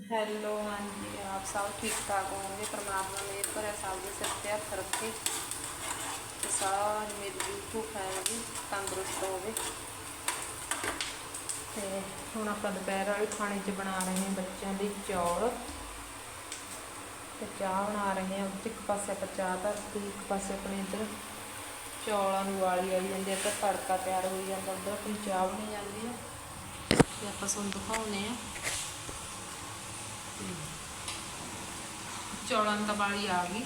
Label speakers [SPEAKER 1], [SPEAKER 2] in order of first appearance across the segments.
[SPEAKER 1] Hello, ਹਾਂਜੀ, ਆਪ ਸਭ ਠੀਕ ਠਾਕ ਹੋਵੋਗੇ? ਪਰਮਾਤਮਾ ਮੇਰੇ ਭਰਿਆ, ਸਭ ਦੇ ਸਿਰ ਤੇ ਹੱਥ ਰੱਖੇ। ਤੇ ਸਾਰੀ ਮੇਰੀ ਯੂਟਿਊਬ ਫੈਮਿਲੀ ਤੰਦਰੁਸਤ ਹੋਵੇ। ਤੇ ਹੁਣ ਆਪਾਂ ਦੁਪਹਿਰ ਵਾਲੇ ਖਾਣੇ 'ਚ ਬਣਾ ਰਹੇ ਹਾਂ ਬੱਚਿਆਂ ਲਈ ਚੌਲ। ਤੇ ਚਾਹ ਬਣਾ ਰਹੇ ਹਾਂ ਇੱਕ ਪਾਸੇ ਆਪਾਂ ਚਾਹ ਧਰਤੀ, ਇੱਕ ਪਾਸੇ ਆਪਣੇ ਇੱਧਰ ਚੌਲਾਂ ਨੂੰ ਵਾਲੀ ਆਈ ਜਾਂਦੀ ਹੈ ਤੇ ਤੜਕਾ ਤਿਆਰ ਹੋਈ ਜਾਂਦਾ, ਉੱਧਰ ਆਪਣੀ ਚਾਹ ਬਣੀ ਜਾਂਦੀ ਹੈ ਤੇ ਆਪਾਂ ਤੁਹਾਨੂੰ ਦਿਖਾਉਂਦੇ ਆ ਚੌਲਾਂ ਤਾਂ ਵਾਲੀ ਆ ਗਈ।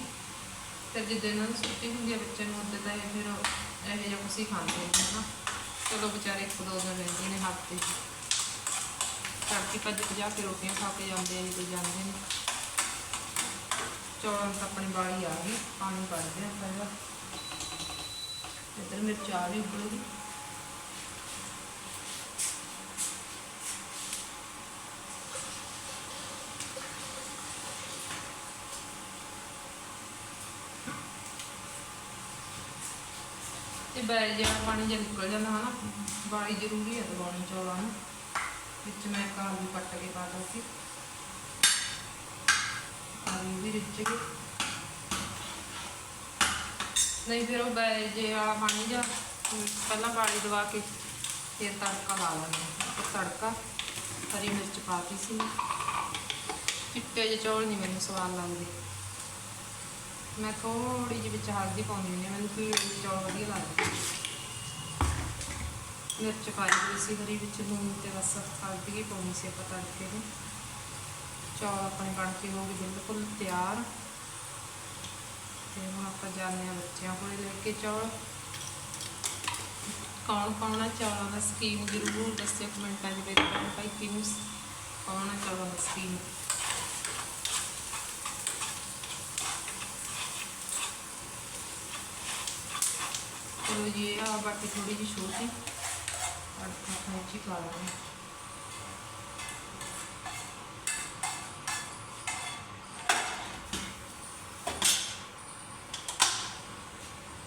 [SPEAKER 1] ਤੇ ਜਿੱਦਾਂ ਇਹਨਾਂ ਨੂੰ ਸੁੱਤੀ ਹੁੰਦੀ ਹੈ ਬੱਚੇ ਨੂੰ, ਉੱਦਾਂ ਤਾਂ ਇਹ ਫਿਰ ਇਹੋ ਜਿਹਾ ਕੁਛ ਹੀ ਖਾਂਦੇ ਨੇ, ਹਨਾ। ਚਲੋ ਵਿਚਾਰੇ ਇੱਕ ਦੋ ਦਿਨ ਰਹਿੰਦੇ ਨੇ ਹਫ਼ਤੇ 'ਚ ਤੜਕੀ ਭੱਜ ਭਜਾ ਕੇ ਰੋਟੀਆਂ ਖਾ ਕੇ ਜਾਂਦੇ ਆ ਜਦੋਂ ਜਾਂਦੇ ਨੇ। ਚੌਲਾਂ ਦੀ ਤਾਂ ਆਪਣੀ ਵਾਲੀ ਆ ਗਈ, ਪਾਣੀ ਭਰਦੇ ਆ ਪਹਿਲਾਂ। ਇੱਧਰ ਮਿਰਚ ਆ ਵੀ ਉਬਲੂਗੀ ਤੇ ਬੈ ਜਿਹੜਾ ਪਾਣੀ ਜੇ ਨਿਕਲ ਜਾਂਦਾ ਹਨਾ। ਵਾਲੀ ਜ਼ਰੂਰੀ ਹੈ ਦਬਾਉਣੀ ਚੌਲਾਂ ਨੂੰ। ਵਿੱਚ ਮੈਂ ਇੱਕ ਆਲੂ ਕੱਟ ਕੇ ਪਾ ਦਿੱਤਾ ਸੀ। ਆਲੂ ਵੀ ਰਿੱਝ ਗਏ। ਨਹੀਂ ਫਿਰ ਉਹ ਬੈ ਜੇ ਵਾਲਾ ਪਾਣੀ ਜਾਂ ਪਹਿਲਾਂ ਬਾਲੀ ਦਵਾ ਕੇ ਫਿਰ ਤੜਕਾ ਲਾ ਲੈਂਦੇ ਤੜਕਾ ਹਰੀ ਮਿਰਚ ਪਾਤੀ ਸੀ ਚਿੱਟੇ ਜਿਹੇ ਚੌਲ ਨਹੀਂ ਮੈਨੂੰ ਸਵਾਦ ਲੱਗਦੇ। ਮੈਂ ਥੋੜੀ ਜਿਹੀ ਵਿੱਚ ਹਲਦੀ ਪਾਉਂਦੀ ਹੁੰਦੀ ਹਾਂ, ਮੈਨੂੰ ਪੀਲੇ ਚੌਲ ਵਧੀਆ ਲੱਗਦੇ ਮਿਰਚ ਪਾਈ ਹੋਈ ਸੀ ਹਰੀ ਵਿੱਚ, ਲੂਣ ਤੇ ਬਸ ਹਲਦੀ ਹੀ ਪਾਉਣੀ ਸੀ ਆਪਾਂ ਤੜਕੇ ਨੂੰ। ਚੌਲ ਆਪਣੇ ਬਣ ਕੇ ਹੋ ਗਏ ਬਿਲਕੁਲ ਤਿਆਰ। ਤੇ ਹੁਣ ਆਪਾਂ ਜਾਂਦੇ ਹਾਂ ਬੱਚਿਆਂ ਕੋਲੇ ਲੈ ਕੇ ਚੌਲ। ਕੌਣ ਪਾਉਣਾ ਚੌਲਾਂ ਦਾ ਸਕੀਮ ਜ਼ਰੂਰ ਦੱਸਿਓ ਕਮੈਂਟਾਂ 'ਚ ਮੇਰੇ ਭੈਣ ਭਾਈ ਕਿਹਨੂੰ ਪਾਉਣਾ ਚੌਲਾਂ ਦਾ ਸਕੀਮ ਚਲੋ ਜੀ ਇਹ ਆ ਬਾਕੀ ਥੋੜੀ ਜਿਹੀ ਛੋਟੀ ਤੜਕਾ ਖਾਣੇ 'ਚ ਹੀ ਪਾ ਲਾਂਗੇ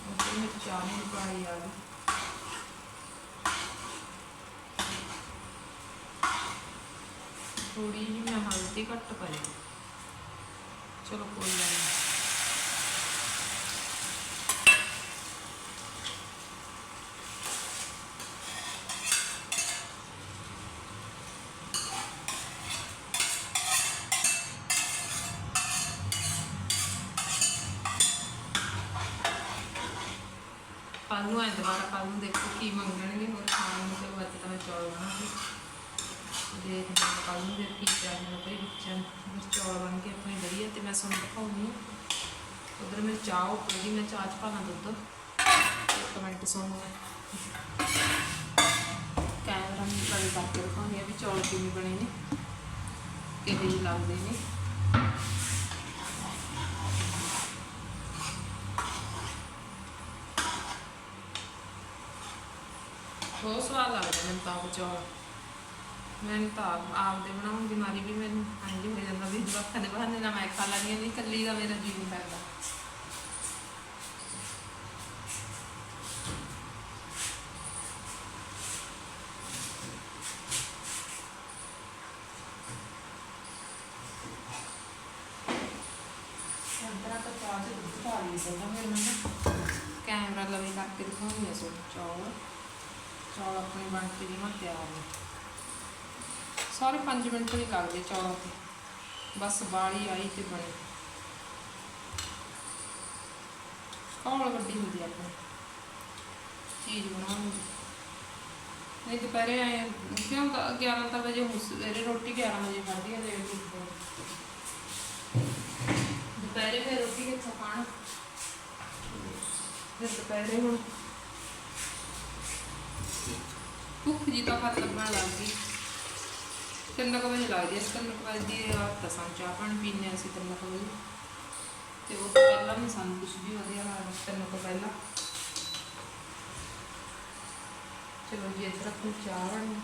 [SPEAKER 1] ਉਹਦੇ ਵਿੱਚ ਚਾਹ ਨਹੀਂ ਪਾਈ ਆ ਗਈ ਥੋੜੀ ਜਿਹੀ ਮੈਂ ਦੁਬਾਰਾ ਕੱਲ ਨੂੰ ਦੇਖੋ ਕੀ ਮੰਗਣਗੇ, ਹੋਰ ਖਾਣ ਨੂੰ ਤੇ ਅੱਜ ਤਾਂ ਮੈਂ ਚੌਲ ਬਣਾਉਂਗੀ। ਦੇਖਦੇ ਹਾਂ ਕੱਲ ਨੂੰ ਫਿਰ ਕੀ ਚਾਹੀਦਾ ਕੋਈ ਬੱਚਿਆਂ ਨੂੰ ਚੌਲ ਬਣ ਕੇ ਆਪਣੀ ਵਧੀਆ ਤੇ ਮੈਂ ਤੁਹਾਨੂੰ ਦਿਖਾਉਂਦੀ ਉਧਰ ਮੇਰੀ ਚਾਹ ਉੱਪਰਦੀ ਮੈਂ ਚਾਹ ਚ ਪਾਣਾ ਦੁੱਧ। ਇੱਕ ਮਿੰਟ ਸੁਣੋ ਕੈਮਰਾ ਨੂੰ ਕਰੀ ਕਰਕੇ ਦਿਖਾਉਂਦੀ ਵੀ ਚੌਲ ਕਿਵੇਂ ਬਣੇ ਨੇ ਕਿਵੇਂ ਲੱਗਦੇ ਨੇ। ਬਹੁਤ ਸਵਾਦ ਲੱਗਦਾ ਮੈਨੂੰ ਤਾਂ ਉਹ ਚੌਲ। ਮੈਨੂੰ ਤਾਂ ਆਪ- ਆਪਦੇ ਬਣਾਉਣ ਦੀ ਮਾਰੀ ਵੀ ਮੈਨੂੰ ਇੰਝ ਹੋ ਜਾਂਦਾ ਵੀ ਜਵਾਕਾਂ ਦੇ ਬਹਾਨੇ ਨਾਲ ਮੈਂ ਖਾ ਲੈਂਦੀ ਨਹੀਂ ਇਕੱਲੀ ਦਾ ਮੇਰਾ ਜੀਅ ਨਹੀਂ ਕਰਦਾ। ਸੰਤਰਾ ਤਾਂ ਚਾਹ ਚ ਦੁੱਧ ਪਾ ਲਈ ਜਾਂਦਾ ਫਿਰ ਮੈਂ ਕੈਮਰਾ ਲਵੇ ਕਰਕੇ ਦਿਖਾਉਂਦੀ ਆ ਸੋ ਚੌਲ। ਚੌਲ ਆਪਣੇ ਬਣ ਕੇ ਜਿਵੇਂ ਤਿਆਰ ਨੇ ਸਾਰੇ 5 ਮਿੰਟ ਨਹੀਂ ਲੱਗਦੇ ਚੌਲਾਂ ਤੇ। ਬਸ ਬਾਲੀ ਆਈ ਤੇ ਬਣੇ। ਕੌਲ ਵੱਡੀ ਹੁੰਦੀ ਆਪਣੀ। ਚੀਜ਼ ਬਣਾਉਣ ਦੀ। ਨਹੀਂ, ਦੁਪਹਿਰੇ ਆਏ ਕਿਉਂ ਤਾਂ 11 ਤਾਂ ਵਜੇ ਹੁਣ ਸਵੇਰੇ ਰੋਟੀ 11 ਵਜੇ ਖਾਧੀ ਆ ਤੇ ਦੁਪਹਿਰੇ ਫਿਰ ਰੋਟੀ ਕਿੱਥੋਂ ਖਾਣ? ਫਿਰ ਦੁਪਹਿਰੇ ਹੁਣ ਭੁੱਖ ਜੀ ਤਾਂ ਘੱਟ ਲੱਗਣ ਲੱਗ ਗਈ ਤਿੰਨ ਕੁ ਵਜੇ ਲੱਗਦੀ ਹੈ ਤਿੰਨ ਕੁ ਵਜੇ ਦੀ ਰਾਤ ਤਾਂ ਸਾਨੂੰ ਚਾਹ ਪਾਣੀ ਪੀਂਦੇ ਅਸੀਂ ਤਿੰਨ ਕੁ ਵਜੇ। ਤੇ ਉਹ ਤੋਂ ਪਹਿਲਾਂ ਵੀ ਸਾਨੂੰ ਕੁਝ ਵੀ ਵਧੀਆ ਲੱਗਦਾ, ਤਿੰਨ ਕੁ ਪਹਿਲਾਂ। ਚਲੋ ਜੀ, ਇੱਧਰ ਆਪਣੀ ਚਾਹ ਬਣੀ।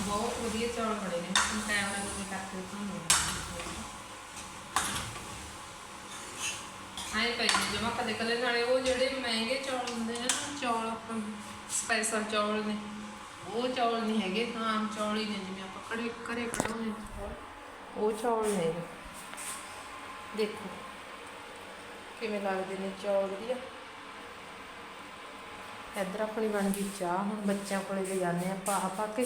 [SPEAKER 1] ਬਹੁਤ ਵਧੀਆ ਚੌਲ ਬਣੇ ਨੇ। ਟਾਈਮ ਨਾਲ ਕੋਈ ਕਰਕੇ ਤੁਹਾਨੂੰ ਆਏ ਪਏ ਜਮਾ ਕਦੇ ਕਦੇ ਨਾਲੇ ਉਹ ਜਿਹੜੇ ਮਹਿੰਗੇ ਚੌਲ ਹੁੰਦੇ ਨੇ ਨਾ, ਚੌਲ ਸਪੈਸ਼ਲ ਚੌਲ ਨੇ, ਉਹ ਚੌਲ ਨਹੀਂ ਹੈਗੇ, ਆਮ ਚੌਲ ਹੀ ਨੇ ਜਿਵੇਂ ਆਪਾਂ ਘਰੇ ਘਰੇ ਕਢਾਉਂਦੇ ਉਹ ਚੌਲ ਨੇ। ਦੇਖੋ, ਕਿਵੇਂ ਲੱਗਦੇ ਨੇ ਚੌਲ ਵਧੀਆ। ਇੱਧਰ ਆਪਣੀ ਬਣ ਗਈ ਚਾਹ, ਹੁਣ ਬੱਚਿਆਂ ਕੋਲੇ ਲੈ ਜਾਂਦੇ ਆ ਪਾ ਪਾ ਕੇ।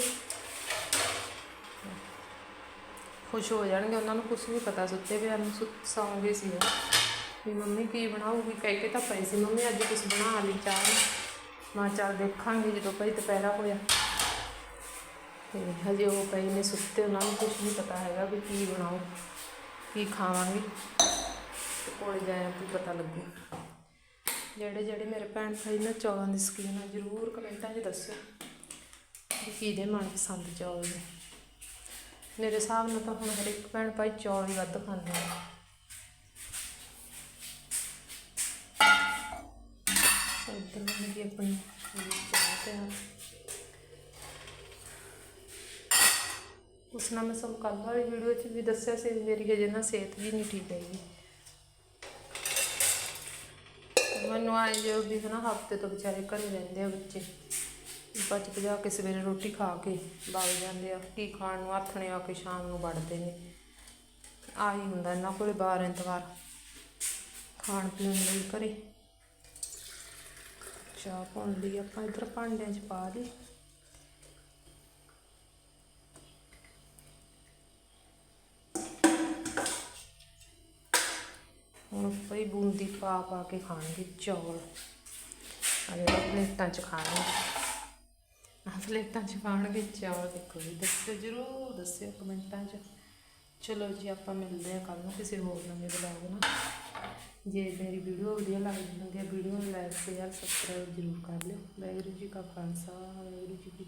[SPEAKER 1] ਖੁਸ਼ ਹੋ ਜਾਣਗੇ, ਉਹਨਾਂ ਨੂੰ ਕੁਝ ਵੀ ਪਤਾ, ਸੁੱਤੇ ਪਿਆ ਨੂੰ ਸੁ- ਸੌਂਗੇ ਸੀ ਵੀ ਮੰਮੀ ਕੀ ਬਣਾਉਗੀ ਕਹਿ ਕੇ ਤਾਂ ਪਈ ਸੀ, ਮੰਮੀ, ਅੱਜ ਕੁਝ ਬਣਾ ਲਈ ਚਾਹ ਨੂੰ ਮੈਂ ਚੱਲ ਦੇਖਾਂਗੇ ਜਦੋਂ ਭਾਈ ਦੁਪਹਿਰਾ ਹੋਇਆ। ਤੇ ਹਜੇ ਉਹ ਪਈ ਨੇ ਸੁੱਤੇ, ਉਹਨਾਂ ਨੂੰ ਕੁਝ ਨਹੀਂ ਪਤਾ ਹੈਗਾ ਵੀ ਕੀ ਬਣਾਉ ਕੀ ਖਾਵਾਂਗੇ। ਤੇ ਕੋਲ ਜਾਇਆ ਕੀ ਪਤਾ ਲੱਗੇ। ਜਿਹੜੇ ਜਿਹੜੇ ਮੇਰੇ ਭੈਣ ਭਾਈ ਨਾ ਚੌਲਾਂ ਦੀ ਸਕੀਨ ਆ, ਜ਼ਰੂਰ ਕਮੈਂਟਾਂ 'ਚ ਦੱਸਿਓ ਵੀ ਕਿਹਦੇ ਮਨਪਸੰਦ ਚੌਲ ਨੇ। ਮੇਰੇ ਹਿਸਾਬ ਨਾਲ ਤਾਂ ਹੁਣ ਹਰ ਇੱਕ ਭੈਣ ਭਾਈ ਚੌਲ ਹੀ ਵੱਧ ਖਾਂਦੇ ਨੇ ਇੱਧਰ ਬਣ ਆਪਣੀ ਚਾਹ ਤਿਆਰ। ਉਸ ਨਾਲ ਮੈਂ ਸਭ ਕੱਲ੍ਹ ਵਾਲੀ ਵੀਡੀਓ 'ਚ ਵੀ ਦੱਸਿਆ ਸੀ, ਮੇਰੀ ਹਜੇ ਨਾ ਸਿਹਤ ਵੀ ਨਹੀਂ ਠੀਕ ਹੈਗੀ। ਮੈਨੂੰ ਆਏ ਜੋ ਵੀ ਹਨਾ, ਹਫ਼ਤੇ ਤੋਂ ਵਿਚਾਰੇ ਘਰੇ ਰਹਿੰਦੇ ਆ ਬੱਚੇ। ਬਚ ਭਜਾ ਕੇ ਸਵੇਰੇ ਰੋਟੀ ਖਾ ਕੇ ਵਗ ਜਾਂਦੇ ਆ। ਕੀ ਖਾਣ ਨੂੰ, ਆਥਣੇ ਆ ਕੇ ਸ਼ਾਮ ਨੂੰ ਵੜਦੇ ਨੇ। ਆਹੀ ਹੁੰਦਾ ਇਹਨਾਂ ਕੋਲੇ ਬਾਰ ਐਤਵਾਰ। ਖਾਣ ਪੀਣ ਲਈ ਘਰੇ। ਚਾਹ ਪਾਉਣ ਲਈ ਆਪਾਂ ਇੱਧਰ ਭਾਂਡਿਆਂ 'ਚ ਪਾ ਲਈ। ਹੁਣ ਭਈ ਬੂੰਦੀ ਪਾ ਪਾ ਕੇ ਖਾਣਗੇ ਚੌਲ। ਅਰੇ ਪਲੇਟਾਂ 'ਚ ਖਾਣਗੇ। ਆਹ ਪਲੇਟਾਂ 'ਚ ਖਾਣਗੇ ਚੌਲ ਦੇਖੋ ਜੀ, ਦੱਸਿਓ ਜਰੂਰ, ਦੱਸਿਓ ਕਮੈਂਟਾਂ 'ਚ। ਚਲੋ ਜੀ, ਆਪਾਂ ਮਿਲਦੇ ਹਾਂ ਕੱਲ ਨੂੰ ਕਿਸੇ ਹੋਰ ਨਵੇਂ ਵਲੌਗ ਨਾਲ। ਜੇ ਮੇਰੀ ਵੀਡੀਓ ਵਧੀਆ ਲੱਗਦੀ ਹੁੰਦੀ ਹੈ, ਵੀਡੀਓ ਨੂੰ ਲਾਈਕ ਸ਼ੇਅਰ ਸਬਸਕ੍ਰਾਈਬ ਜਰੂਰ ਕਰ ਲਿਓ। ਵਾਹਿਗੁਰੂ ਜੀ ਕਾ ਖਾਲਸਾ, ਵਾਹਿਗੁਰੂ ਜੀ ਕੀ